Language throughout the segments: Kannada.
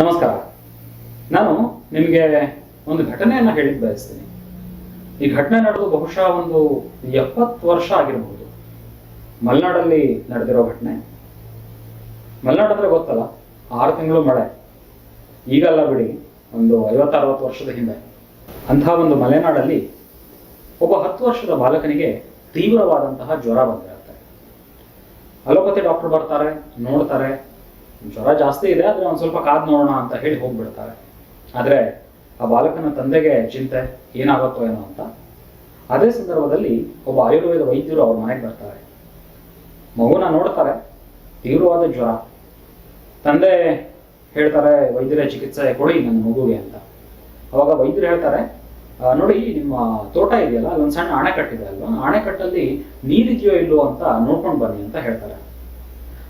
ನಮಸ್ಕಾರ. ನಾನು ನಿಮಗೆ ಒಂದು ಘಟನೆಯನ್ನು ಹೇಳಿಕ್ ಬಯಸ್ತೀನಿ. ಈ ಘಟನೆ ನಡೆದು ಬಹುಶಃ ಒಂದು ಎಪ್ಪತ್ತು ವರ್ಷ ಆಗಿರಬಹುದು ಮಲೆನಾಡಲ್ಲಿ ನಡೆದಿರೋ ಘಟನೆ. ಮಲೆನಾಡು ಅಂದ್ರೆ ಗೊತ್ತಲ್ಲ, ಆರು ತಿಂಗಳು ಮಳೆ. ಈಗಲ್ಲ ಬಿಡಿ, ಒಂದು ಐವತ್ತರವತ್ತು ವರ್ಷದ ಹಿಂದೆ. ಅಂತಹ ಒಂದು ಮಲೆನಾಡಲ್ಲಿ ಒಬ್ಬ ಹತ್ತು ವರ್ಷದ ಬಾಲಕನಿಗೆ ತೀವ್ರವಾದಂತಹ ಜ್ವರ ಬಂದಿರುತ್ತೆ. ಅಲೋಪತಿ ಡಾಕ್ಟರ್ ಬರ್ತಾರೆ, ನೋಡ್ತಾರೆ ಜ್ವರ ಜಾಸ್ತಿ ಇದೆ, ಆದ್ರೆ ಒಂದು ಸ್ವಲ್ಪ ಕಾದ್ ನೋಡೋಣ ಅಂತ ಹೇಳಿ ಹೋಗ್ಬಿಡ್ತಾರೆ. ಆದ್ರೆ ಆ ಬಾಲಕನ ತಂದೆಗೆ ಚಿಂತೆ, ಏನಾಗುತ್ತೋ ಏನೋ ಅಂತ. ಅದೇ ಸಂದರ್ಭದಲ್ಲಿ ಒಬ್ಬ ಆಯುರ್ವೇದ ವೈದ್ಯರು ಅವ್ರ ಮನೆಗೆ ಬರ್ತಾರೆ. ಮಗುನ ನೋಡ್ತಾರೆ, ತೀವ್ರವಾದ ಜ್ವರ. ತಂದೆ ಹೇಳ್ತಾರೆ, ವೈದ್ಯರ ಚಿಕಿತ್ಸೆ ಕೊಡಿ ನನ್ನ ಮಗುಗೆ ಅಂತ. ಅವಾಗ ವೈದ್ಯರು ಹೇಳ್ತಾರೆ ನೋಡಿ, ನಿಮ್ಮ ತೋಟ ಇದೆಯಲ್ಲ, ಅಲ್ಲೊಂದು ಸಣ್ಣ ಅಣೆಕಟ್ಟಿದೆ ಅಲ್ವಾ? ಅಣೆಕಟ್ಟಲ್ಲಿ ನೀರಿದೆಯೋ ಇಲ್ಲೋ ಅಂತ ನೋಡ್ಕೊಂಡು ಬನ್ನಿ ಅಂತ ಹೇಳ್ತಾರೆ.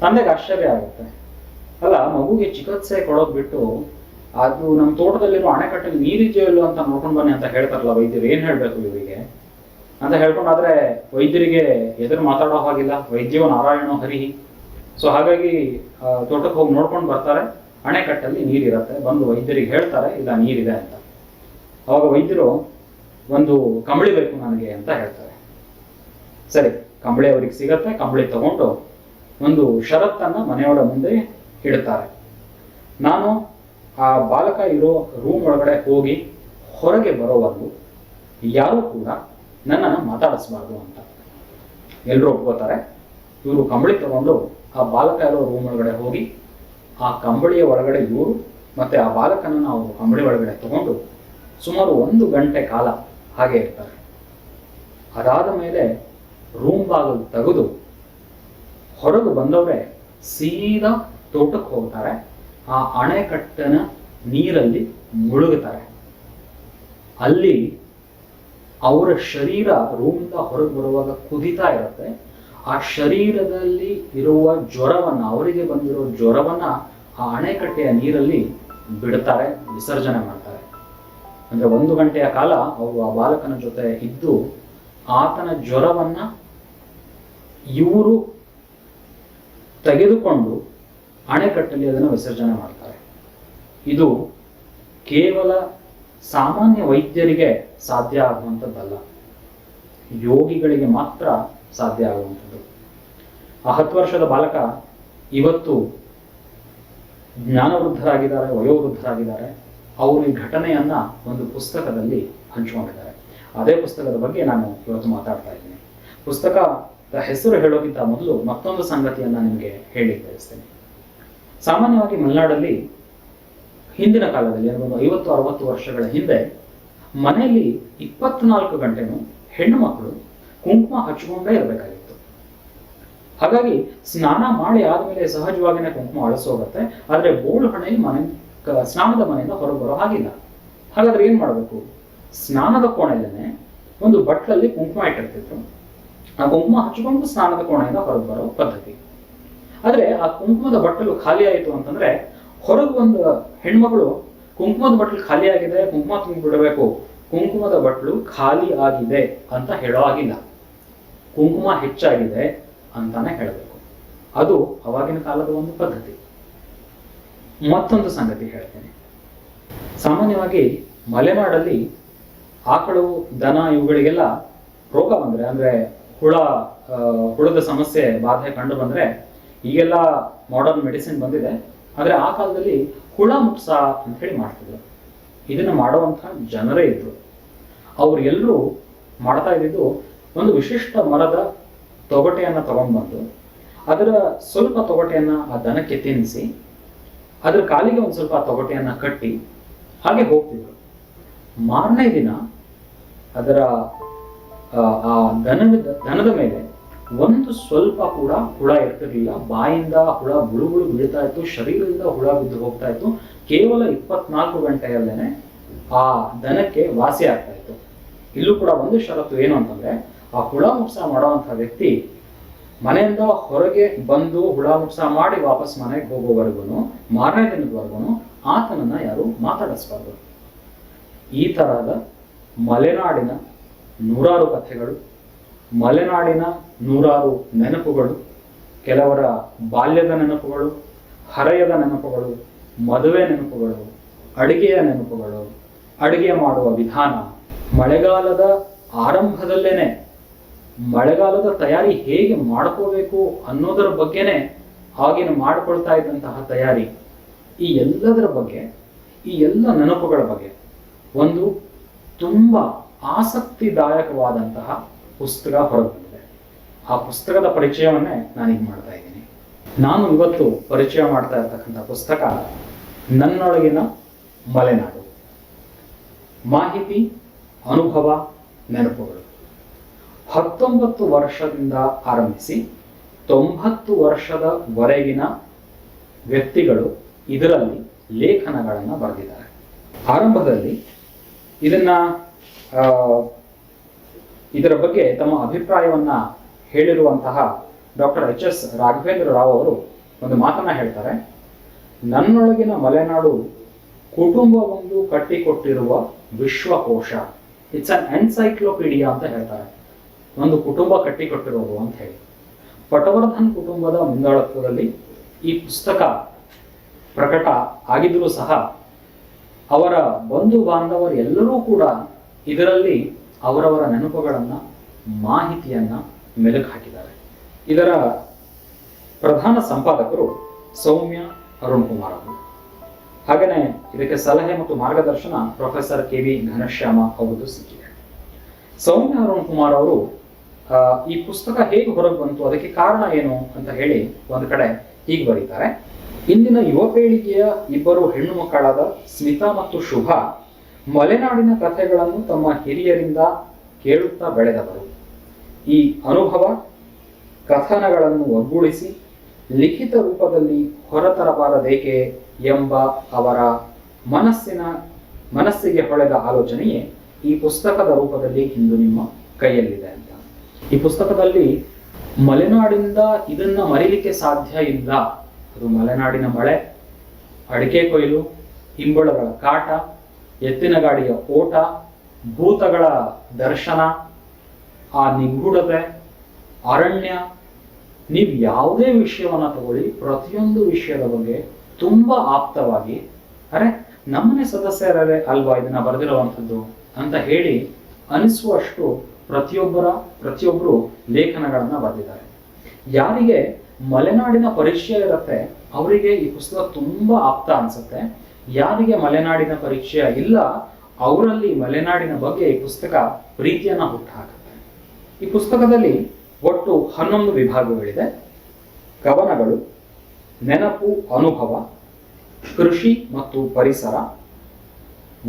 ತಂದೆಗೆ ಆಶ್ಚರ್ಯ ಆಗುತ್ತೆ. ಅಲ್ಲ, ಮಗುಗೆ ಚಿಕಿತ್ಸೆ ಕೊಡೋದು ಬಿಟ್ಟು ಅದು ನಮ್ಮ ತೋಟದಲ್ಲಿರೋ ಅಣೆಕಟ್ಟಲ್ಲಿ ನೀರಿದೆಯೋ ಇಲ್ಲೋ ಅಂತ ನೋಡ್ಕೊಂಡು ಬನ್ನಿ ಅಂತ ಹೇಳ್ತಾರಲ್ಲ ವೈದ್ಯರು. ಏನು ಹೇಳಬೇಕು ಇವರಿಗೆ? ಅಂತ ಹೇಳ್ಕೊಂಡಾದ್ರೆ ವೈದ್ಯರಿಗೆ ಎದುರು ಮಾತಾಡೋ ಹಾಗಿಲ್ಲ. ವೈದ್ಯೋ ನಾರಾಯಣೋ ಹರಿ. ಸೊ ಹಾಗಾಗಿ ತೋಟಕ್ಕೆ ಹೋಗಿ ನೋಡ್ಕೊಂಡು ಬರ್ತಾರೆ. ಅಣೆಕಟ್ಟಲ್ಲಿ ನೀರಿರುತ್ತೆ. ಬಂದು ವೈದ್ಯರಿಗೆ ಹೇಳ್ತಾರೆ ಇಲ್ಲ ನೀರಿದೆ ಅಂತ. ಅವಾಗ ವೈದ್ಯರು ಒಂದು ಕಂಬಳಿ ಬೇಕು ನನಗೆ ಅಂತ ಹೇಳ್ತಾರೆ. ಸರಿ, ಕಂಬಳಿ ಅವ್ರಿಗೆ ಸಿಗತ್ತೆ. ಕಂಬಳಿ ತಗೊಂಡು ಒಂದು ಷರತ್ತನ್ನ ಮನೆಯವರ ಮುಂದೆ ಇಡ್ತಾರೆ ನಾನು ಆ ಬಾಲಕ ಇರೋ ರೂಮ್ ಒಳಗಡೆ ಹೋಗಿ ಹೊರಗೆ ಬರೋವರೆಗೂ ಯಾರೂ ಕೂಡ ನನ್ನನ್ನು ಮಾತಾಡಿಸ್ಬಾರ್ದು ಅಂತ. ಎಲ್ಲರೂ ಒಪ್ಕೋತಾರೆ. ಇವರು ಕಂಬಳಿ ತಗೊಂಡು ಆ ಬಾಲಕ ಇರೋ ರೂಮ್ ಒಳಗಡೆ ಹೋಗಿ ಆ ಕಂಬಳಿಯ ಒಳಗಡೆ ಇವರು ಮತ್ತೆ ಆ ಬಾಲಕನನ್ನು ಅವರು ಕಂಬಳಿ ಒಳಗಡೆ ತಗೊಂಡು ಸುಮಾರು ಒಂದು ಗಂಟೆ ಕಾಲ ಹಾಗೆ ಇರ್ತಾರೆ. ಅದಾದ ಮೇಲೆ ರೂಮ್ ಬಾಗಿಲು ತೆಗೆದು ಹೊರಗೆ ಬಂದವರೇ ಸೀದಾ ತೋಟಕ್ಕೆ ಹೋಗ್ತಾರೆ. ಆ ಅಣೆಕಟ್ಟನ ನೀರಲ್ಲಿ ಮುಳುಗುತ್ತಾರೆ ಅಲ್ಲಿ ಅವರ ಶರೀರ ರೂಮಿಂದ ಹೊರಗೆ ಬರುವಾಗ ಕುದಿತಾ ಇರುತ್ತೆ. ಆ ಶರೀರದಲ್ಲಿ ಇರುವ ಜ್ವರವನ್ನು, ಅವರಿಗೆ ಬಂದಿರೋ ಜ್ವರವನ್ನ ಆ ಅಣೆಕಟ್ಟೆಯ ನೀರಲ್ಲಿ ಬಿಡ್ತಾರೆ, ವಿಸರ್ಜನೆ ಮಾಡ್ತಾರೆ. ಅಂದ್ರೆ ಒಂದು ಗಂಟೆಯ ಕಾಲ ಅವರು ಆ ಬಾಲಕನ ಜೊತೆ ಇದ್ದು ಆತನ ಜ್ವರವನ್ನು ಇವರು ತೆಗೆದುಕೊಂಡು ಅಣೆಕಟ್ಟಲ್ಲಿ ಅದನ್ನು ವಿಸರ್ಜನೆ ಮಾಡ್ತಾರೆ. ಇದು ಕೇವಲ ಸಾಮಾನ್ಯ ವೈದ್ಯರಿಗೆ ಸಾಧ್ಯ ಆಗುವಂಥದ್ದಲ್ಲ. ಯೋಗಿಗಳಿಗೆ ಮಾತ್ರ ಸಾಧ್ಯ ಆಗುವಂಥದ್ದು. ಆ ಹತ್ತು ವರ್ಷದ ಬಾಲಕ ಇವತ್ತು ಜ್ಞಾನವೃದ್ಧರಾಗಿದ್ದಾರೆ, ವಯೋವೃದ್ಧರಾಗಿದ್ದಾರೆ. ಅವರು ಈ ಘಟನೆಯನ್ನ ಒಂದು ಪುಸ್ತಕದಲ್ಲಿ ಹಂಚಿಕೊಂಡಿದ್ದಾರೆ. ಅದೇ ಪುಸ್ತಕದ ಬಗ್ಗೆ ನಾನು ಇವತ್ತು ಮಾತಾಡ್ತಾ ಇದ್ದೀನಿ. ಪುಸ್ತಕದ ಹೆಸರು ಹೇಳೋಕ್ಕಿಂತ ಮೊದಲು ಮತ್ತೊಂದು ಸಂಗತಿಯನ್ನ ನಿಮಗೆ ಹೇಳಿ ಬಯಸ್ತೇನೆ ಸಾಮಾನ್ಯವಾಗಿ ಮಲೆನಾಡಲ್ಲಿ ಹಿಂದಿನ ಕಾಲದಲ್ಲಿ ಒಂದು ಐವತ್ತು, ಅರವತ್ತು ವರ್ಷಗಳ ಹಿಂದೆ ಮನೆಯಲ್ಲಿ ಇಪ್ಪತ್ನಾಲ್ಕು ಗಂಟೆನೂ ಹೆಣ್ಣು ಮಕ್ಕಳು ಕುಂಕುಮ ಹಚ್ಕೊಂಡೇ ಇರಬೇಕಾಗಿತ್ತು. ಹಾಗಾಗಿ ಸ್ನಾನ ಮಾಡಿ ಆದಮೇಲೆ ಸಹಜವಾಗಿನೇ ಕುಂಕುಮ ಅಳಿಸೋಗತ್ತೆ ಆದರೆ ಬೋಳು ಹಣೆಯಲ್ಲಿ ಮನೆ ಸ್ನಾನದ ಮನೆಯಿಂದ ಹೊರಗೆ ಬರೋ ಹಾಗಿಲ್ಲ. ಹಾಗಾದ್ರೆ ಏನ್ ಮಾಡಬೇಕು? ಸ್ನಾನದ ಕೋಣೆಯಲ್ಲೇ ಒಂದು ಬಟ್ಲಲ್ಲಿ ಕುಂಕುಮ ಇಟ್ಟಿರ್ತಿದ್ರು. ಆ ಕುಂಕುಮ ಹಚ್ಕೊಂಡು ಸ್ನಾನದ ಕೋಣೆಯಿಂದ ಹೊರಗೆ ಬರೋ ಪದ್ಧತಿ. ಆದ್ರೆ ಆ ಕುಂಕುಮದ ಬಟ್ಟಲು ಖಾಲಿ ಆಯಿತು ಅಂತಂದ್ರೆ ಹೊರಗೆ ಒಂದು ಹೆಣ್ಮಗಳು ಕುಂಕುಮದ ಬಟ್ಟಲು ಖಾಲಿ ಆಗಿದೆ, ಕುಂಕುಮ ತುಂಬಿ ಬಿಡಬೇಕು ಕುಂಕುಮದ ಬಟ್ಲು ಖಾಲಿ ಆಗಿದೆ ಅಂತ ಹೇಳೋ ಆಗಿಲ್ಲ ಕುಂಕುಮ ಹೆಚ್ಚಾಗಿದೆ ಅಂತಾನೆ ಹೇಳಬೇಕು. ಅದು ಅವಾಗಿನ ಕಾಲದ ಒಂದು ಪದ್ಧತಿ. ಮತ್ತೊಂದು ಸಂಗತಿ ಹೇಳ್ತೇನೆ. ಸಾಮಾನ್ಯವಾಗಿ ಮಲೆನಾಡಲ್ಲಿ ಆಕಳು, ದನ ಇವುಗಳಿಗೆಲ್ಲ ರೋಗ ಬಂದ್ರೆ, ಅಂದ್ರೆ ಹುಳ ಹುಳದ ಸಮಸ್ಯೆ, ಬಾಧೆ ಕಂಡು ಬಂದ್ರೆ ಈಗೆಲ್ಲ ಮಾಡರ್ನ್ ಮೆಡಿಸಿನ್ ಬಂದಿದೆ, ಆದರೆ ಆ ಕಾಲದಲ್ಲಿ ಹುಳ ಮುಟ್ಸ ಅಂತ ಹೇಳಿ ಮಾಡ್ತಿದ್ರು. ಇದನ್ನ ಮಾಡುವಂತಹ ಜನರೇ ಇದ್ರು. ಅವ್ರು ಎಲ್ಲರೂ ಮಾಡ್ತಾ ಇದ್ದಿದ್ದು ಒಂದು ವಿಶಿಷ್ಟ ಮರದ ತೊಗಟೆಯನ್ನು ತಗೊಂಡ್ಬಂದು, ಅದರ ಸ್ವಲ್ಪ ತೊಗಟೆಯನ್ನು ಆ ದನಕ್ಕೆ ತಿನ್ನಿಸಿ, ಅದರ ಕಾಲಿಗೆ ಒಂದು ಸ್ವಲ್ಪ ತೊಗಟೆಯನ್ನು ಕಟ್ಟಿ ಹಾಗೆ ಹೋಗ್ತಿದ್ರು. ಮಾರನೇ ದಿನ ಅದರ ಆ ದನದ ದನದ ಮೇಲೆ ಒಂದು ಸ್ವಲ್ಪ ಕೂಡ ಹುಳ ಇರ್ತಿರ್ಲಿಲ್ಲ. ಬಾಯಿಂದ ಹುಳ ಬುಳುಬುಳು ಬೀಳ್ತಾ ಇತ್ತು, ಶರೀರದಿಂದ ಹುಳ ಬಿದ್ದು ಹೋಗ್ತಾ ಇತ್ತು. ಕೇವಲ ಇಪ್ಪತ್ನಾಲ್ಕು ಗಂಟೆಯಲ್ಲೇನೆ ಆ ದನಕ್ಕೆ ವಾಸಿ ಆಗ್ತಾ ಇತ್ತು. ಇಲ್ಲೂ ಕೂಡ ಒಂದು ಷರತ್ತು ಏನು ಅಂತಂದ್ರೆ, ಆ ಹುಳ ಮುಪ್ಸ ಮಾಡುವಂತ ವ್ಯಕ್ತಿ ಮನೆಯಿಂದ ಹೊರಗೆ ಬಂದು ಹುಳ ಮುಪ್ಸ ಮಾಡಿ ವಾಪಸ್ ಮನೆಗೆ ಹೋಗೋವರೆಗೂ ಮಾರನೇ ದಿನದವರೆಗೂ ಆತನನ್ನ ಯಾರು ಮಾತಾಡಿಸ್ಬಾರ್ದು. ಈ ತರಹದ ಮಲೆನಾಡಿನ ನೂರಾರು ಕಥೆಗಳು ಮಲೆನಾಡಿನ ನೂರಾರು ನೆನಪುಗಳು, ಕೆಲವರ ಬಾಲ್ಯದ ನೆನಪುಗಳು, ಹರೆಯದ ನೆನಪುಗಳು, ಮದುವೆ ನೆನಪುಗಳು, ಅಡುಗೆಯ ನೆನಪುಗಳು, ಅಡುಗೆ ಮಾಡುವ ವಿಧಾನ ಮಳೆಗಾಲದ ಆರಂಭದಲ್ಲೇನೆ. ಮಳೆಗಾಲದ ತಯಾರಿ ಹೇಗೆ ಮಾಡ್ಕೋಬೇಕು ಅನ್ನೋದರ ಬಗ್ಗೆನೇ ಆಗಿನ ಮಾಡ್ಕೊಳ್ತಾ ಇದ್ದಂತಹ ತಯಾರಿ. ಈ ಎಲ್ಲದರ ಬಗ್ಗೆ, ಈ ಎಲ್ಲ ನೆನಪುಗಳ ಬಗ್ಗೆ ಒಂದು ತುಂಬ ಆಸಕ್ತಿದಾಯಕವಾದಂತಹ ಪುಸ್ತಕ ಹೊರಬಂದಿದೆ ಆ ಪುಸ್ತಕದ ಪರಿಚಯವನ್ನೇ ನಾನೀಗ ಮಾಡ್ತಾ ಇದ್ದೀನಿ. ನಾನು ಇವತ್ತು ಪರಿಚಯ ಮಾಡ್ತಾ ಇರ್ತಕ್ಕಂಥ ಪುಸ್ತಕ ನನ್ನೊಳಗಿನ ಮಲೆನಾಡು. ಮಾಹಿತಿ, ಅನುಭವ, ನೆನಪುಗಳು. ಹತ್ತೊಂಬತ್ತು ವರ್ಷದಿಂದ ಆರಂಭಿಸಿ ತೊಂಬತ್ತು ವರ್ಷದವರೆಗಿನ ವ್ಯಕ್ತಿಗಳು ಇದರಲ್ಲಿ ಲೇಖನಗಳನ್ನು ಬರೆದಿದ್ದಾರೆ. ಆರಂಭದಲ್ಲಿ ಇದನ್ನ ಇದರ ಬಗ್ಗೆ ತಮ್ಮ ಅಭಿಪ್ರಾಯವನ್ನ ಹೇಳಿರುವಂತಹ doctor H S Raghavendra Rao ಅವರು ಒಂದು ಮಾತನ್ನ ಹೇಳ್ತಾರೆ. ನನ್ನೊಳಗಿನ ಮಲೆನಾಡು ಕುಟುಂಬವೊಂದು ಕಟ್ಟಿಕೊಟ್ಟಿರುವ ವಿಶ್ವಕೋಶ ಇಟ್ಸ್ ಅನ್ ಎನ್ಸೈಕ್ಲೋಪೀಡಿಯಾ ಅಂತ ಹೇಳ್ತಾರೆ. ಒಂದು ಕುಟುಂಬ ಕಟ್ಟಿಕೊಟ್ಟಿರೋದು ಅಂತ ಹೇಳಿ. ಪಟವರ್ಧನ್ ಕುಟುಂಬದ ಮುಂದಾಳತ್ವದಲ್ಲಿ ಈ ಪುಸ್ತಕ ಪ್ರಕಟ ಆಗಿದ್ರೂ ಸಹ ಅವರ ಬಂಧು ಬಾಂಧವರು ಎಲ್ಲರೂ ಕೂಡ ಇದರಲ್ಲಿ ಅವರವರ ನೆನಪುಗಳನ್ನು, ಮಾಹಿತಿಯನ್ನು ಮೆಲುಕು ಹಾಕಿದ್ದಾರೆ. ಇದರ ಪ್ರಧಾನ ಸಂಪಾದಕರು ಸೌಮ್ಯ ಅರುಣ್ ಕುಮಾರ್ ಅವರು. ಹಾಗೆಯೇ ಇದಕ್ಕೆ ಸಲಹೆ ಮತ್ತು ಮಾರ್ಗದರ್ಶನ ಪ್ರೊಫೆಸರ್ ಕೆ ವಿ ಘನಶ್ಯಾಮ ಅವರದ್ದು ಸಿಕ್ಕಿದೆ. ಸೌಮ್ಯ ಅರುಣ್ ಕುಮಾರ್ ಅವರು ಈ ಪುಸ್ತಕ ಹೇಗೆ ಹೊರಗೆ ಬಂತು, ಅದಕ್ಕೆ ಕಾರಣ ಏನು ಅಂತ ಹೇಳಿ ಒಂದು ಕಡೆ ಹೀಗೆ ಬರೀತಾರೆ. ಇಂದಿನ ಯುವ ಪೀಳಿಗೆಯ ಇಬ್ಬರು ಹೆಣ್ಣು ಮಕ್ಕಳಾದ ಸ್ಮಿತಾ ಮತ್ತು ಶುಭ ಮಲೆನಾಡಿನ ಕಥೆಗಳನ್ನು ತಮ್ಮ ಹಿರಿಯರಿಂದ ಕೇಳುತ್ತಾ ಬೆಳೆದವರು. ಈ ಅನುಭವ ಕಥನಗಳನ್ನು ಒಗ್ಗೂಡಿಸಿ ಲಿಖಿತ ರೂಪದಲ್ಲಿ ಹೊರತರಬಾರದೇಕೆ ಎಂಬ ಅವರ ಮನಸ್ಸಿನ ಮನಸ್ಸಿಗೆ ಹೊಳೆದ ಆಲೋಚನೆಯೇ ಈ ಪುಸ್ತಕದ ರೂಪದಲ್ಲಿ ಇಂದು ನಿಮ್ಮ ಕೈಯಲ್ಲಿದೆ ಅಂತ. ಈ ಪುಸ್ತಕದಲ್ಲಿ ಮಲೆನಾಡಿಂದ ಇದನ್ನ ಮರೀಲಿಕ್ಕೆ ಸಾಧ್ಯ ಇಲ್ಲ. ಅದು ಮಲೆನಾಡಿನ ಮಳೆ, ಅಡಿಕೆ ಕೊಯ್ಲು, ಹಿಂಬಳಗಳ ಕಾಟ ಎತ್ತಿನ ಗಾಡಿಯ ಓಟ, ಭೂತಗಳ ದರ್ಶನ, ಆ ನಿಗೂಢತೆ, ಅರಣ್ಯ, ನೀವು ಯಾವುದೇ ವಿಷಯವನ್ನು ತಗೊಳ್ಳಿ, ಪ್ರತಿಯೊಂದು ವಿಷಯದ ಬಗ್ಗೆ ತುಂಬ ಆಪ್ತವಾಗಿ, ಅರೆ, ನಮ್ಮನೆ ಸದಸ್ಯರೇ ಅಲ್ವಾ ಇದನ್ನ ಬರೆದಿರುವಂಥದ್ದು ಅಂತ ಹೇಳಿ ಅನಿಸುವಷ್ಟು ಪ್ರತಿಯೊಬ್ಬರ ಪ್ರತಿಯೊಬ್ಬರು ಲೇಖನಗಳನ್ನ ಬರೆದಿದ್ದಾರೆ. ಯಾರಿಗೆ ಮಲೆನಾಡಿನ ಪರಿಚಯ ಇರುತ್ತೆ, ಅವರಿಗೆ ಈ ಪುಸ್ತಕ ತುಂಬಾ ಆಪ್ತ ಅನ್ಸುತ್ತೆ. ಯಾರಿಗೆ ಮಲೆನಾಡಿನ ಪರಿಚಯ ಇಲ್ಲ, ಅವರಲ್ಲಿ ಮಲೆನಾಡಿನ ಬಗ್ಗೆ ಈ ಪುಸ್ತಕ ಪ್ರೀತಿಯನ್ನ ಹುಟ್ಟುಹಾಕುತ್ತೆ ಈ ಪುಸ್ತಕದಲ್ಲಿ ಒಟ್ಟು ಹನ್ನೊಂದು ವಿಭಾಗಗಳಿದೆ. ಕವನಗಳು ನೆನಪು, ಅನುಭವ, ಕೃಷಿ ಮತ್ತು ಪರಿಸರ,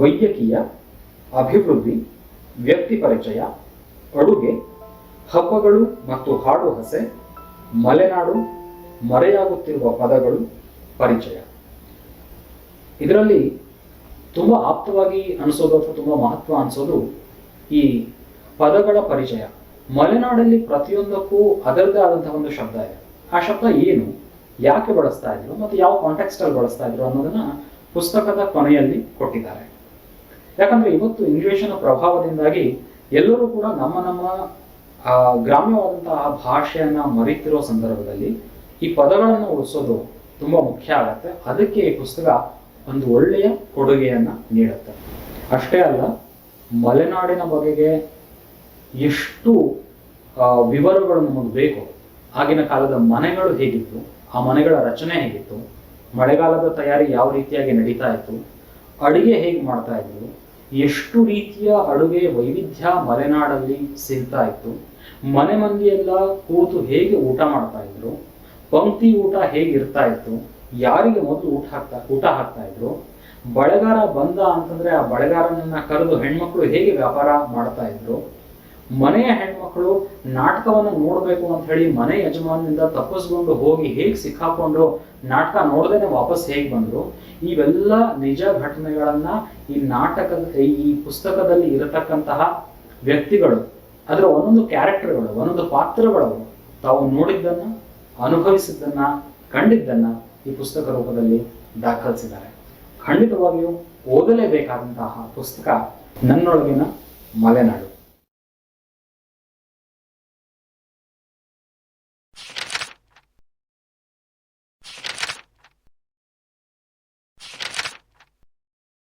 ವೈದ್ಯಕೀಯ, ಅಭಿವೃದ್ಧಿ, ವ್ಯಕ್ತಿ ಪರಿಚಯ, ಅಡುಗೆ, ಹಬ್ಬಗಳು ಮತ್ತು ಹಾಡು ಹಸೆ, ಮಲೆನಾಡು, ಮರೆಯಾಗುತ್ತಿರುವ ಪದಗಳು, ಪರಿಚಯ. ಇದರಲ್ಲಿ ತುಂಬ ಆಪ್ತವಾಗಿ ಅನಿಸೋದು ಅಥವಾ ತುಂಬ ಮಹತ್ವ ಅನಿಸೋದು ಈ ಪದಗಳ ಪರಿಚಯ. ಮಲೆನಾಡಲ್ಲಿ ಪ್ರತಿಯೊಂದಕ್ಕೂ ಅದರದೇ ಆದಂತಹ ಒಂದು ಶಬ್ದ ಇದೆ. ಆ ಶಬ್ದ ಏನು? ಯಾಕೆ ಬಳಸ್ತಾ ಇದ್ರು? ಮತ್ತು ಯಾವ ಕಾಂಟೆಕ್ಸ್ಟ್ ಅಲ್ಲಿ ಬಳಸ್ತಾ ಇದ್ರು ಅನ್ನೋದನ್ನ ಪುಸ್ತಕದ ಕೊನೆಯಲ್ಲಿ ಕೊಟ್ಟಿದ್ದಾರೆ. ಯಾಕಂದ್ರೆ ಇವತ್ತು ಇಂಗ್ಲಿಷನ ಪ್ರಭಾವದಿಂದಾಗಿ ಎಲ್ಲರೂ ಕೂಡ ನಮ್ಮ ನಮ್ಮ ಗ್ರಾಮ್ಯವಾದಂತಹ ಭಾಷೆಯನ್ನ ಮರೀತಿರೋ ಸಂದರ್ಭದಲ್ಲಿ ಈ ಪದಗಳನ್ನು ಉಳಿಸೋದು ತುಂಬಾ ಮುಖ್ಯ ಆಗತ್ತೆ. ಅದಕ್ಕೆ ಈ ಪುಸ್ತಕ ಒಂದು ಒಳ್ಳೆಯ ಕೊಡುಗೆಯನ್ನ ನೀಡುತ್ತೆ. ಅಷ್ಟೇ ಅಲ್ಲ, ಮಲೆನಾಡಿನ ಬಗೆಗೆ ಎಷ್ಟು ವಿವರಗಳು ನಮಗೆ ಬೇಕು, ಆಗಿನ ಕಾಲದ ಮನೆಗಳು ಹೇಗಿತ್ತು, ಆ ಮನೆಗಳ ರಚನೆ ಹೇಗಿತ್ತು, ಮಳೆಗಾಲದ ತಯಾರಿ ಯಾವ ರೀತಿಯಾಗಿ ನಡೀತಾ ಇತ್ತು, ಅಡುಗೆ ಹೇಗೆ ಮಾಡ್ತಾ ಇದ್ರು ಎಷ್ಟು ರೀತಿಯ ಅಡುಗೆ ವೈವಿಧ್ಯ ಮಲೆನಾಡಲ್ಲಿ ಸಿಗ್ತಾ ಇತ್ತು, ಮನೆ ಮಂದಿಯೆಲ್ಲ ಕೂತು ಹೇಗೆ ಊಟ ಮಾಡ್ತಾ ಇದ್ರು, ಪಂಕ್ತಿ ಊಟ ಹೇಗೆ ಇರ್ತಾ ಇತ್ತು ಯಾರಿಗೆ ಮೊದಲು ಊಟ ಹಾಕ್ತಾ ಊಟ ಹಾಕ್ತಾ ಇದ್ರು? ಬಳೆಗಾರ ಬಂದ ಅಂತಂದ್ರೆ ಆ ಬಳೆಗಾರನನ್ನ ಕರೆದು ಹೆಣ್ಮಕ್ಳು ಹೇಗೆ ವ್ಯಾಪಾರ ಮಾಡ್ತಾ ಇದ್ರು? ಮನೆಯ ಹೆಣ್ಮಕ್ಳು ನಾಟಕವನ್ನು ನೋಡಬೇಕು ಅಂತ ಹೇಳಿ ಮನೆ ಯಜಮಾನಿಂದ ತಪ್ಪಿಸ್ಕೊಂಡು ಹೋಗಿ ಹೇಗೆ ಸಿಕ್ಕಾಕೊಂಡು ನಾಟಕ ನೋಡ್ದೇನೆ ವಾಪಸ್ ಹೇಗೆ ಬಂದ್ರು? ಇವೆಲ್ಲ ನಿಜ ಘಟನೆಗಳನ್ನ ಈ ನಾಟಕದ, ಈ ಪುಸ್ತಕದಲ್ಲಿ ಇರತಕ್ಕಂತಹ ವ್ಯಕ್ತಿಗಳು, ಅದರ ಒಂದೊಂದು ಕ್ಯಾರೆಕ್ಟರ್ಗಳು, ಒಂದೊಂದು ಪಾತ್ರಗಳು ತಾವು ನೋಡಿದ್ದನ್ನ, ಅನುಭವಿಸಿದ್ದನ್ನ, ಕಂಡಿದ್ದನ್ನ ಈ ಪುಸ್ತಕ ರೂಪದಲ್ಲಿ ದಾಖಲಿಸಿದ್ದಾರೆ. ಖಂಡಿತವಾಗಿಯೂ ಓದಲೇಬೇಕಾದಂತಹ ಪುಸ್ತಕ ನನ್ನೊಳಗಿನ ಮಲೆನಾಡು.